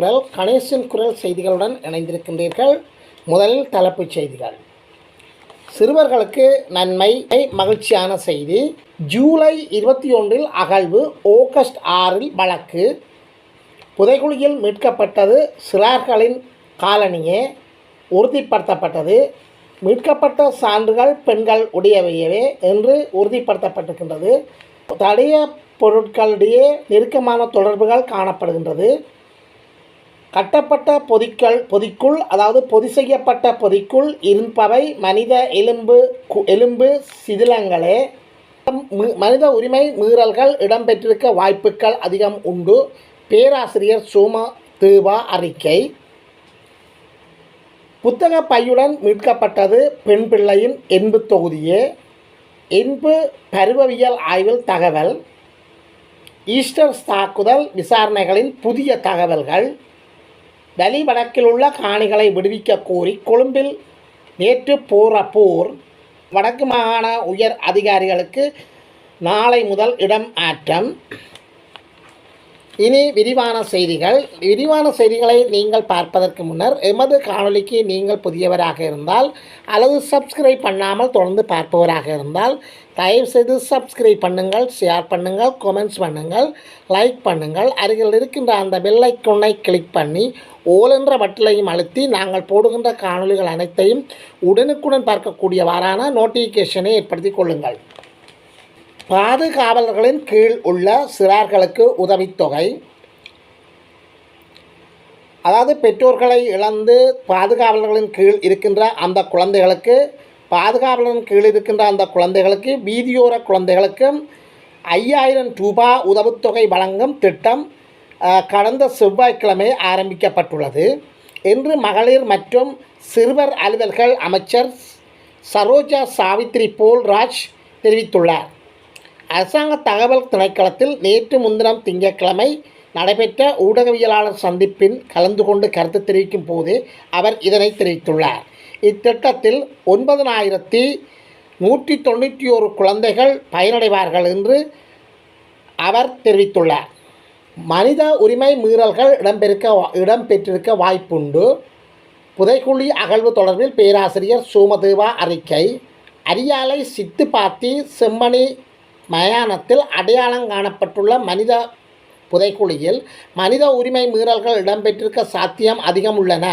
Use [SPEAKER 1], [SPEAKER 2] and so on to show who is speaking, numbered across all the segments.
[SPEAKER 1] குரல் கணேசன் குரல் செய்திகளுடன் இணைந்திருக்கின்றீர்கள். முதலில் தலைப்புச் செய்திகள். சிறுவர்களுக்கு நன்மை மகிழ்ச்சியான செய்தி. ஜூலை இருபத்தி ஒன்றில் அகழ்வு ஆகஸ்ட் ஆறில் வழக்கு. புதைகுழியில் மீட்கப்பட்டது சிறார்களின் காலனியே உறுதிப்படுத்தப்பட்டது. மீட்கப்பட்ட சான்றுகள் பெண்கள் உடையவையவே என்று உறுதிப்படுத்தப்பட்டிருக்கின்றது. தடைய பொருட்களிடையே நெருக்கமான தொடர்புகள் காணப்படுகின்றது. கட்டப்பட்ட பொதிக்கள் பொதிக்குள் அதாவது பொதி செய்யப்பட்ட பொதிக்குள் இருப்பவை மனித எலும்பு எலும்பு சிதிலங்களே. மனித உரிமை மீறல்கள் இடம்பெற்றிருக்க வாய்ப்புகள் அதிகம் உண்டு. பேராசிரியர் சோமா தேவா அறிக்கை. புத்தக பையுடன் மீட்கப்பட்டது பெண் பிள்ளையின் என்பு தொகுதியே. என்பு பருவவியல் ஆய்வில் தகவல். ஈஸ்டர் தாக்குதல் விசாரணைகளின் புதிய தகவல்கள். பலி வழக்கில் உள்ள காணிகளை விடுவிக்க கோரி கொழும்பில் நேற்று போற போர். வடக்கு மாகாண உயர் அதிகாரிகளுக்கு நாளை முதல் இடம் மாற்றம். இனி விரிவான செய்திகள். விரிவான செய்திகளை நீங்கள் பார்ப்பதற்கு முன்னர் எமது காணொளிக்கு நீங்கள் புதியவராக இருந்தால் அல்லது சப்ஸ்கிரைப் பண்ணாமல் தொடர்ந்து பார்ப்பவராக இருந்தால் தயவுசெய்து சப்ஸ்கிரைப் பண்ணுங்கள் ஷேர் பண்ணுங்கள் கமெண்ட்ஸ் பண்ணுங்கள் லைக் பண்ணுங்கள். அருகில் இருக்கின்ற அந்த பெல் கிளிக் பண்ணி ஓல் என்ற பட்டலையும் அழுத்தி நாங்கள் போடுகின்ற காணொளிகள் அனைத்தையும் உடனுக்குடன் பார்க்கக்கூடியவாறான நோட்டிஃபிகேஷனை ஏற்படுத்திக் கொள்ளுங்கள். பாதுகாவலர்களின் கீழ் உள்ள சிறார்களுக்கு உதவித்தொகை அதாவது பெற்றோர்களை இழந்து பாதுகாவலர்களின் கீழ் இருக்கின்ற அந்த குழந்தைகளுக்கு பாதுகாவலரின் கீழ் இருக்கின்ற அந்த குழந்தைகளுக்கு வீதியோர குழந்தைகளுக்கு ஐயாயிரம் ரூபாய் உதவித்தொகை வழங்கும் திட்டம் கடந்த செவ்வாய்க்கிழமை ஆரம்பிக்கப்பட்டுள்ளது. என்று மகளிர் மற்றும் சிறுவர் அலுவல்கள் அமைச்சர் சரோஜா சாவித்ரி போல்ராஜ் தெரிவித்துள்ளார். அரசாங்க தகவல் திணைக்களத்தில் நேற்று முன்தினம் திங்கட்கிழமை நடைபெற்ற ஊடகவியலாளர் சந்திப்பின் கலந்து கொண்டு கருத்து தெரிவிக்கும் போது அவர் இதனை தெரிவித்துள்ளார். இத்திட்டத்தில் ஒன்பதனாயிரத்தி நூற்றி தொண்ணூற்றி ஒரு குழந்தைகள் பயனடைவார்கள் என்று அவர் தெரிவித்துள்ளார். மனித உரிமை மீறல்கள் இடம்பெருக்க இடம்பெற்றிருக்க வாய்ப்புண்டு. புதைக்குழி அகழ்வு தொடர்பில் பேராசிரியர் சோமதேவா அறிக்கை. அரியாலை சித்துப்பாத்தி செம்மணி மயானத்தில் அடையாளம் காணப்பட்டுள்ள மனித புதைக்குழியில் மனித உரிமை மீறல்கள் இடம்பெற்றிருக்க சாத்தியம் அதிகம் உள்ளன.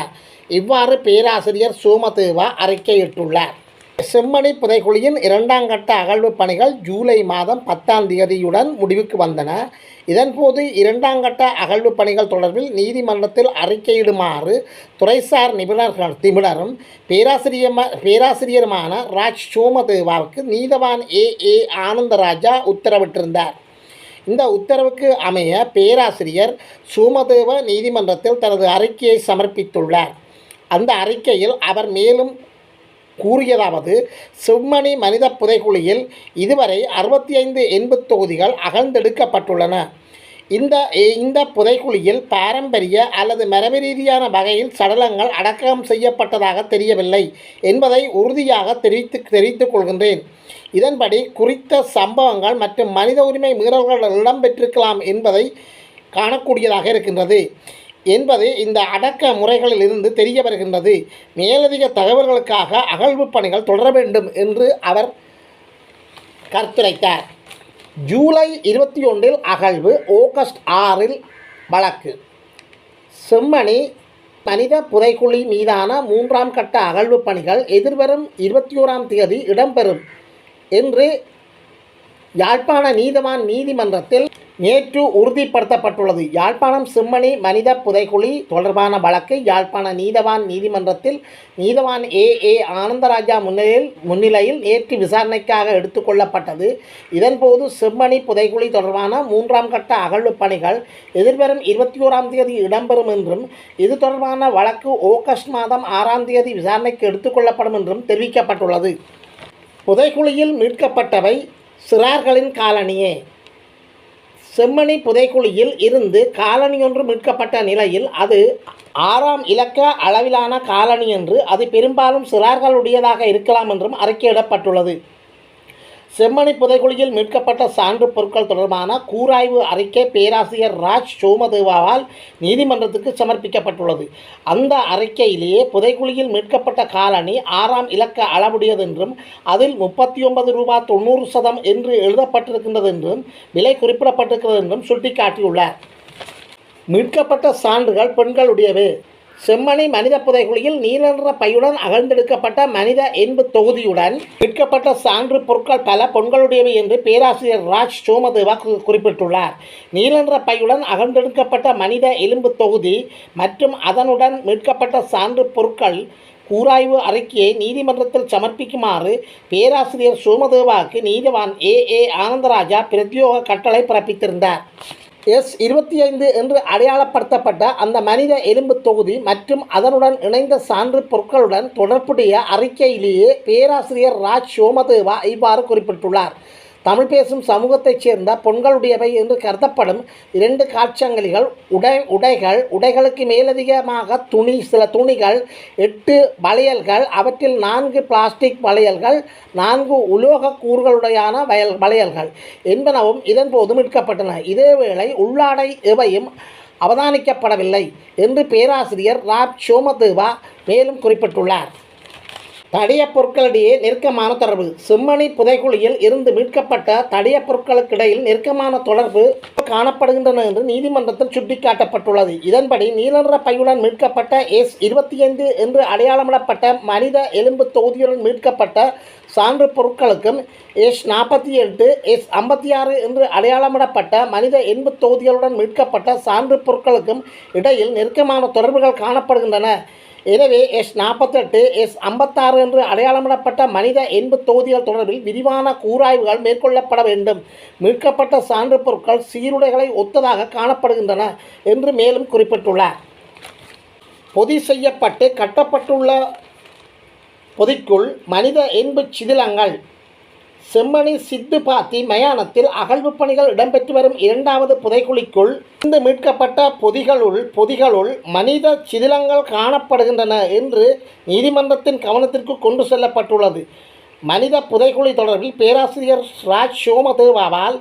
[SPEAKER 1] இவ்வாறு பேராசிரியர் சோமதேவா அறிக்கையிட்டுள்ளார். செம்மணி புதைக்குழியின் இரண்டாம் கட்ட அகழ்வு பணிகள் ஜூலை மாதம் பத்தாம் தேதியுடன் முடிவுக்கு வந்தன. இதன்போது இரண்டாம் கட்ட அகழ்வு பணிகள் தொடர்பில் நீதிமன்றத்தில் அறிக்கையிடுமாறு துறைசார் நிபுணர்கள் நிபுணரும் பேராசிரியம பேராசிரியருமான ராஜ் சோமதேவாவுக்கு நீதவான் ஏ. ஏ. ஆனந்தராஜா உத்தரவிட்டிருந்தார். இந்த உத்தரவுக்கு அமைய பேராசிரியர் சோமதேவ நீதிமன்றத்தில் தனது அறிக்கையை சமர்ப்பித்துள்ளார். அந்த அறிக்கையில் அவர் மேலும் கூறியதாவது செம்மணி மனித புதைக்குழியில் இதுவரை அறுபத்தி ஐந்து எண்பது தொகுதிகள் அகழ்ந்தெடுக்கப்பட்டுள்ளன. இந்த இந்த புதைக்குழியில் பாரம்பரிய அல்லது மரபு ரீதியான வகையில் சடலங்கள் அடக்கம் செய்யப்பட்டதாக தெரியவில்லை என்பதை உறுதியாக தெரிவித்து தெரிவித்துக் கொள்கின்றேன். இதன்படி குறித்த சம்பவங்கள் மற்றும் மனித உரிமை மீறல்கள் இடம்பெற்றிருக்கலாம் என்பதை காணக்கூடியதாக இருக்கின்றது. என்பது இந்த அடக்க முறைகளில் இருந்து தெரிய வருகின்றது மேலதிக தகவல்களுக்காக அகழ்வு பணிகள் தொடர வேண்டும் என்று அவர் கருத்துரைத்தார். ஜூலை இருபத்தி ஒன்றில் அகழ்வு ஆகஸ்ட் ஆறில் வழக்கு. செம்மணி மனித புதைக்குழி மீதான மூன்றாம் கட்ட அகழ்வு பணிகள் எதிர்வரும் இருபத்தி ஓராம் தேதி இடம்பெறும் என்று யாழ்ப்பாண நீதவான் நீதிமன்றத்தில் நேற்று உறுதிப்படுத்தப்பட்டுள்ளது. யாழ்ப்பாணம் செம்மணி மனித புதைக்குழி தொடர்பான வழக்கு யாழ்ப்பாண நீதவான் நீதிமன்றத்தில் நீதவான் ஏ. ஏ. ஆனந்தராஜா முன்னிலையில் முன்னிலையில் நேற்று விசாரணைக்காக எடுத்துக்கொள்ளப்பட்டது. இதன்போது செம்மணி புதைக்குழி தொடர்பான மூன்றாம் கட்ட அகழ்வு பணிகள் எதிர்வரும் இருபத்தி ஓராம் தேதி இடம்பெறும் என்றும் இது தொடர்பான வழக்கு ஆகஸ்ட் மாதம் ஆறாம் தேதி விசாரணைக்கு எடுத்துக்கொள்ளப்படும் என்றும் தெரிவிக்கப்பட்டுள்ளது. புதைக்குழியில் மீட்கப்பட்டவை சிறார்களின் காலனியே. செம்மணி புதைக்குழியில் இருந்து காலனி ஒன்று மீட்கப்பட்ட நிலையில் அது ஆறாம் இலக்க அளவிலான காலனி என்று அது பெரும்பாலும் சிறார்களுடையதாக இருக்கலாம் என்றும் அறிக்கையிடப்பட்டுள்ளது. செம்மணி புதைகுழியில் மீட்கப்பட்ட சான்று பொருட்கள் தொடர்பான கூராய்வு அறிக்கை பேராசிரியர் ராஜ் சோமதேவாவால் நீதிமன்றத்துக்கு சமர்ப்பிக்கப்பட்டுள்ளது. அந்த அறிக்கையிலேயே புதைகுழியில் மீட்கப்பட்ட காலணி ஆறாம் இலக்க அளவுடையது என்றும் அதில் முப்பத்தி ஒன்பது ரூபாய் தொண்ணூறு சதம் என்று எழுதப்பட்டிருக்கின்றது என்றும் விலை குறிப்பிடப்பட்டிருக்கிறது என்றும் சுட்டிக்காட்டியுள்ளார். மீட்கப்பட்ட சான்றுகள் பெண்களுடையவே. செம்மணி மனித புதைகுழியில் நீலன்ற பையுடன் அகழ்ந்தெடுக்கப்பட்ட மனித என்பு தொகுதியுடன் விற்கப்பட்ட சான்று பொருட்கள் பல பொங்கலுடையவை என்று பேராசிரியர் ராஜ் சோமதேவா குறிப்பிட்டுள்ளார். நீலன்ற பையுடன் அகழ்ந்தெடுக்கப்பட்ட மனித எலும்பு தொகுதி மற்றும் அதனுடன் மீட்கப்பட்ட சான்று பொருட்கள் கூராய்வு அறிக்கையை நீதிமன்றத்தில் சமர்ப்பிக்குமாறு பேராசிரியர் சோமதேவாவுக்கு நீதிவான் ஏ. ஏ. ஆனந்தராஜா பிரத்யோக கட்டளை பிறப்பித்திருந்தார். எஸ் இருபத்தி ஐந்து என்று அடையாளப்படுத்தப்பட்ட அந்த மனித எலும்பு தொகுதி மற்றும் அதனுடன் இணைந்த சான்று பொருட்களுடன் தொடர்புடைய அறிக்கையிலேயே பேராசிரியர் ராஜ் சோமதேவா இவ்வாறு குறிப்பிட்டுள்ளார். தமிழ் பேசும் சமூகத்தைச் சேர்ந்த பெண்களுடையவை என்று கருதப்படும் இரண்டு காட்சங்களிகள் உடை உடைகள் உடைகளுக்கு மேலதிகமாக துணி சில துணிகள் எட்டு வளையல்கள் அவற்றில் நான்கு பிளாஸ்டிக் வளையல்கள் நான்கு உலோக கூறுகளுடையான வயல் வளையல்கள் என்பனவும் இதன்போது மீட்கப்பட்டன இதேவேளை உள்ளாடை எவையும் அவதானிக்கப்படவில்லை என்று பேராசிரியர் ராப் சோமதேவா மேலும் குறிப்பிட்டுள்ளார். தடிய பொருட்களிடையே நெருக்கமான தொடர்பு. செம்மணி புதைக்குழியில் இருந்து மீட்கப்பட்ட தடிய பொருட்களுக்கிடையில் நெருக்கமான தொடர்பு காணப்படுகின்றன என்று நீதிமன்றத்தில் சுட்டிக்காட்டப்பட்டுள்ளது. இதன்படி நீலநிற பையுடன் மீட்கப்பட்ட எஸ் இருபத்தி ஐந்து என்று அடையாளமிடப்பட்ட மனித எலும்பு தொகுதியுடன் மீட்கப்பட்ட சான்று பொருட்களுக்கும் எஸ் நாற்பத்தி எட்டு எஸ் ஐம்பத்தி ஆறு என்று அடையாளமிடப்பட்ட மனித எலும்பு தொகுதிகளுடன் மீட்கப்பட்ட சான்று பொருட்களுக்கும் இடையில் நெருக்கமான தொடர்புகள் காணப்படுகின்றன. எனவே எஸ் நாற்பத்தெட்டு எஸ் ஐம்பத்தாறு என்று அடையாளமிடப்பட்ட மனித எண்பு தொகுதிகள் தொடர்பில் விரிவான கூராய்வுகள் மேற்கொள்ளப்பட வேண்டும். மீட்கப்பட்ட சான்று பொருட்கள் சீருடைகளை ஒத்ததாக காணப்படுகின்றன என்று மேலும் குறிப்பிட்டுள்ளார். பொதி செய்யப்பட்டு கட்டப்பட்டுள்ள பொதிக்குள் மனித என்பு சிதிலங்கள் செம்மணி சித்து பாத்தி மயானத்தில் அகழ்வு பணிகள் இடம்பெற்று வரும் இரண்டாவது புதைக்குழிக்குள் இருந்து மீட்கப்பட்ட பொதிகளுள் பொதிகளுள் மனித சிதிலங்கள் காணப்படுகின்றன என்று நீதிமன்றத்தின் கவனத்திற்கு கொண்டு செல்லப்பட்டுள்ளது. மனித புதைக்குழி தொடர்பில் பேராசிரியர் ராஜ் சோமதேவாவால்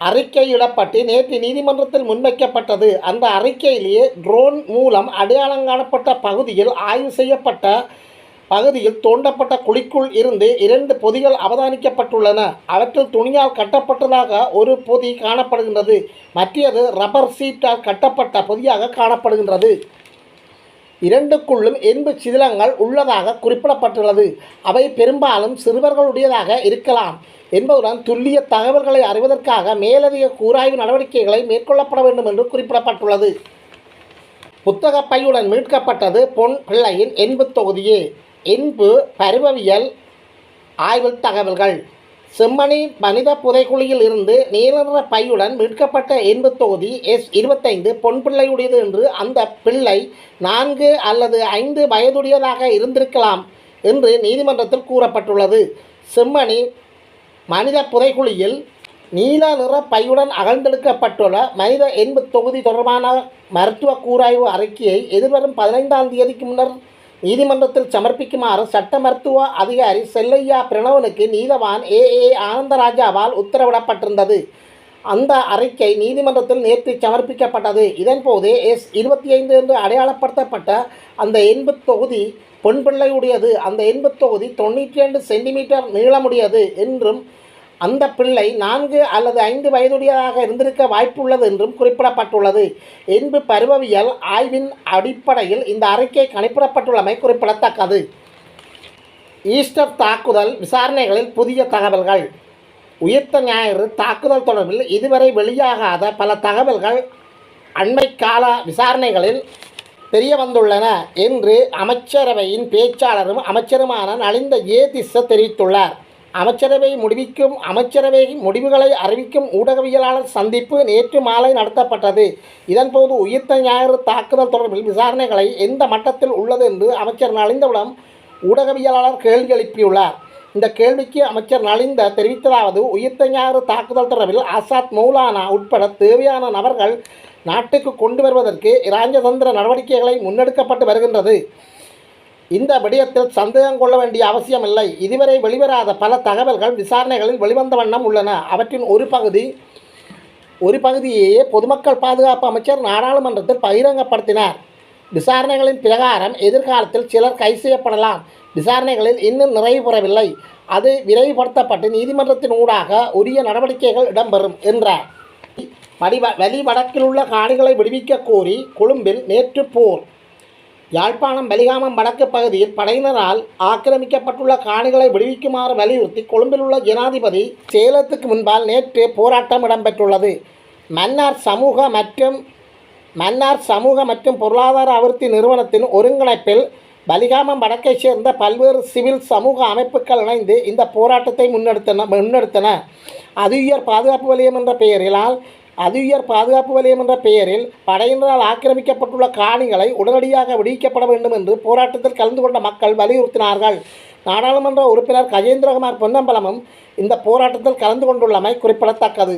[SPEAKER 1] அறிக்கையிடப்பட்டு நேற்று நீதிமன்றத்தில் முன்வைக்கப்பட்டது. அந்த அறிக்கையிலேயே ட்ரோன் மூலம் அடையாளம் காணப்பட்ட பகுதியில் ஆய்வு செய்யப்பட்ட பகுதியில் தோண்டப்பட்ட குழிக்குள் இருந்து இரண்டு பொதிகள் அவதானிக்கப்பட்டுள்ளன. அவற்றில் துணியால் கட்டப்பட்டதாக ஒரு பொதி காணப்படுகின்றது. மற்றது ரப்பர் சீட்டால் கட்டப்பட்ட பொதியாக காணப்படுகின்றது. இரண்டுக்குள்ளும் எறும்பு சிதிலங்கள் உள்ளதாக குறிப்பிடப்பட்டுள்ளது. அவை பெரும்பாலும் சிறுவர்களுடையதாக இருக்கலாம் என்பதுடன் துல்லிய தகவல்களை அறிவதற்காக மேலதிக கூராய்வு நடவடிக்கைகளை மேற்கொள்ளப்பட வேண்டும் என்று குறிப்பிடப்பட்டுள்ளது. புத்தகப் பையுடன் மீட்கப்பட்டது பொன் பிள்ளையின் என்பு தொகுதியே. என்பு பருவவியல் ஆய்வு தகவல்கள். செம்மணி மனித புதைக்குழியில் இருந்து நீலநிற பையுடன் மீட்கப்பட்ட என்பு தொகுதி எஸ் இருபத்தைந்து பொன் பிள்ளையுடையது என்று அந்த பிள்ளை நான்கு அல்லது ஐந்து வயதுடையதாக இருந்திருக்கலாம் என்று நீதிமன்றத்தில் கூறப்பட்டுள்ளது. செம்மணி மனித புதைக்குழியில் நீல நிற பையுடன் அகழ்ந்தெடுக்கப்பட்டுள்ள மனித எண்பு தொகுதி தொடர்பான மருத்துவ கூராய்வு அறிக்கையை எதிர்வரும் பதினைந்தாம் தேதிக்கு முன்னர் நீதிமன்றத்தில் சமர்ப்பிக்குமாறு சட்ட மருத்துவ அதிகாரி செல்லையா பிரணவனுக்கு நீதவான் ஏ. ஏ. ஆனந்தராஜாவால் உத்தரவிடப்பட்டிருந்தது. அந்த அறிக்கை நீதிமன்றத்தில் நேற்று சமர்ப்பிக்கப்பட்டது. இதன்போது எஸ் இருபத்தி ஐந்து என்று அடையாளப்படுத்தப்பட்ட அந்த எண்பு தொகுதி பொன்பிள்ளையுடையது அந்த எண்பு தொகுதி தொண்ணூற்றி ரெண்டு சென்டிமீட்டர் நீளமுடையது என்றும் அந்த பிள்ளை நான்கு அல்லது ஐந்து வயதுடையதாக இருந்திருக்க வாய்ப்புள்ளது என்றும் குறிப்பிடப்பட்டுள்ளது. இன்பு பருவவியல் ஆய்வின் அடிப்படையில் இந்த அறிக்கை கணிப்பிடப்பட்டுள்ளமை குறிப்பிடத்தக்கது. ஈஸ்டர் தாக்குதல் விசாரணைகளில் புதிய தகவல்கள். உயிர்த்த ஞாயிறு தாக்குதல் தொடர்பில் இதுவரை வெளியாகாத பல தகவல்கள் அண்மை கால விசாரணைகளில் தெரிய வந்துள்ளன என்று அமைச்சரவையின் பேச்சாளரும் அமைச்சருமான நலிந்த ஏதிச தெரிவித்துள்ளார். அமைச்சரவை முடிவிக்கும் அமைச்சரவை முடிவுகளை அறிவிக்கும் ஊடகவியலாளர் சந்திப்பு நேற்று மாலை நடத்தப்பட்டது. இதன்போது உயிர்த்த ஞாயிறு தாக்குதல் தொடர்பில் விசாரணைகளை எந்த மட்டத்தில் உள்ளது என்று அமைச்சர் நலிந்தவுடன் ஊடகவியலாளர் கேள்வி எழுப்பியுள்ளார். இந்த கேள்விக்கு அமைச்சர் நலிந்த தெரிவித்ததாவது உயிர்த்த ஞாயிறு தாக்குதல் தொடர்பில் ஆசாத் மௌலானா உட்பட தேவையான நபர்கள் நாட்டுக்கு கொண்டு வருவதற்கு இராஜதந்திர நடவடிக்கைகளை முன்னெடுக்கப்பட்டு வருகின்றது. இந்த விடயத்தில் சந்தேகம் கொள்ள வேண்டிய அவசியமில்லை. இதுவரை வெளிவராத பல தகவல்கள் விசாரணைகளில் வெளிவந்த வண்ணம் உள்ளன. அவற்றின் ஒரு பகுதி ஒரு பகுதியையே பொதுமக்கள் பாதுகாப்பு அமைச்சர் நாடாளுமன்றத்தில் பகிரங்கப்படுத்தினார். விசாரணைகளின் பிரகாரம் எதிர்காலத்தில் சிலர் கை செய்யப்படலாம். விசாரணைகளில் இன்னும் நிறைவு பெறவில்லை. அது விரைவுபடுத்தப்பட்டு நீதிமன்றத்தின் ஊடாக உரிய நடவடிக்கைகள் இடம்பெறும் என்றார். வடி வலி வடக்கில் உள்ள காணிகளை விடுவிக்க கோரி கொழும்பில் நேற்று போர். யாழ்ப்பாணம் பலிகாமம் வடக்கு பகுதியில் படையினரால் ஆக்கிரமிக்கப்பட்டுள்ள காணிகளை விடுவிக்குமாறு வலியுறுத்தி கொழும்பில் உள்ள ஜனாதிபதி சேலத்துக்கு முன்பால் நேற்று போராட்டம் இடம்பெற்றுள்ளது. மன்னார் சமூக மற்றும் மன்னார் சமூக மற்றும் பொருளாதார அபிவிருத்தி நிறுவனத்தின் ஒருங்கிணைப்பில் பலிகாமம் வடக்கைச் சேர்ந்த பல்வேறு சிவில் சமூக அமைப்புகள் இணைந்து இந்த போராட்டத்தை முன்னெடுத்தன முன்னெடுத்தன. அதிகர் பாதுகாப்பு வலயம் என்ற பெயரிலால் அதுயர் பாதுகாப்பு வலயம் என்ற பெயரில் படையினரால் ஆக்கிரமிக்கப்பட்டுள்ள காணிகளை உடனடியாக விடுவிக்கப்பட வேண்டும் என்று போராட்டத்தில் கலந்து கொண்ட மக்கள் வலியுறுத்தினார்கள். நாடாளுமன்ற உறுப்பினர் கஜேந்திரகுமார் பொன்னம்பலமும் இந்த போராட்டத்தில் கலந்து கொண்டுள்ளமை குறிப்பிடத்தக்கது.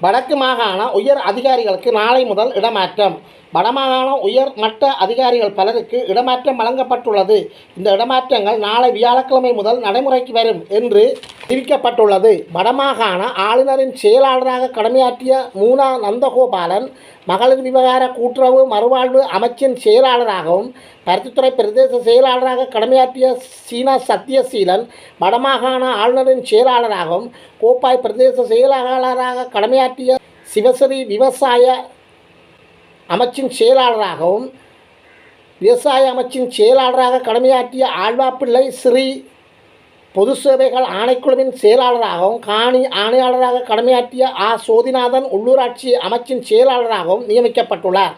[SPEAKER 1] வடக்கு மாகாண உயர் அதிகாரிகளுக்கு நாளை முதல் இடமாற்றம். வடமாகாண உயர் மட்ட அதிகாரிகள் பலருக்கு இடமாற்றம் வழங்கப்பட்டுள்ளது. இந்த இடமாற்றங்கள் நாளை வியாழக்கிழமை முதல் நடைமுறைக்கு வரும் என்று தெரிவிக்கப்பட்டுள்ளது. வடமாகாண ஆளுநரின் செயலாளராக கடமையாற்றிய மூனா நந்தகோபாலன் மகளிர் விவகார கூட்டுறவு மறுவாழ்வு அமைச்சின் செயலாளராகவும் பருத்தித்துறை பிரதேச செயலாளராக கடமையாற்றிய சீனா சத்யசீலன் வடமாகாண ஆளுநரின் செயலாளராகவும் கோப்பாய் பிரதேச செயலாளராக கடமையாற்றிய சிவசரி விவசாய அமைச்சின் செயலாளராகவும் விவசாய அமைச்சின் செயலாளராக கடமையாற்றிய ஆழ்வாப்பிள்ளை ஸ்ரீ பொது சேவைகள் ஆணைக்குழுவின் செயலாளராகவும் காணி ஆணையாளராக கடமையாற்றிய ஆ. சோதிநாதன் உள்ளூராட்சி அமைச்சின் செயலாளராகவும் நியமிக்கப்பட்டுள்ளார்.